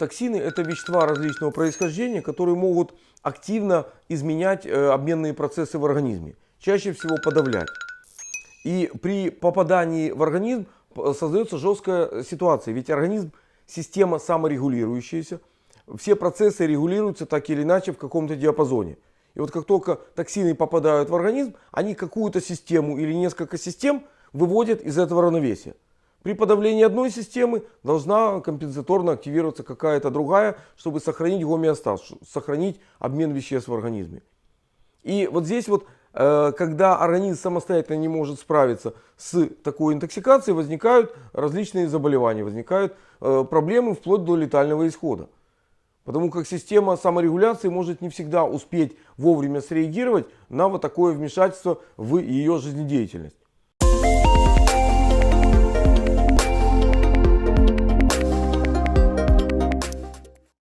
токсины это вещества различного происхождения, которые могут активно изменять э, обменные процессы в организме, чаще всего подавлять. И при попадании в организм п- создается жесткая ситуация, ведь организм система саморегулирующаяся, все процессы регулируются так или иначе в каком-то диапазоне. И вот как только токсины попадают в организм, они какую-то систему или несколько систем выводят из этого равновесия. При подавлении одной системы должна компенсаторно активироваться какая-то другая, чтобы сохранить гомеостаз, сохранить обмен веществ в организме. И вот здесь вот, э, когда организм самостоятельно не может справиться с такой интоксикацией, возникают различные заболевания, возникают э, проблемы вплоть до летального исхода. Потому как система саморегуляции может не всегда успеть вовремя среагировать на вот такое вмешательство в ее жизнедеятельность.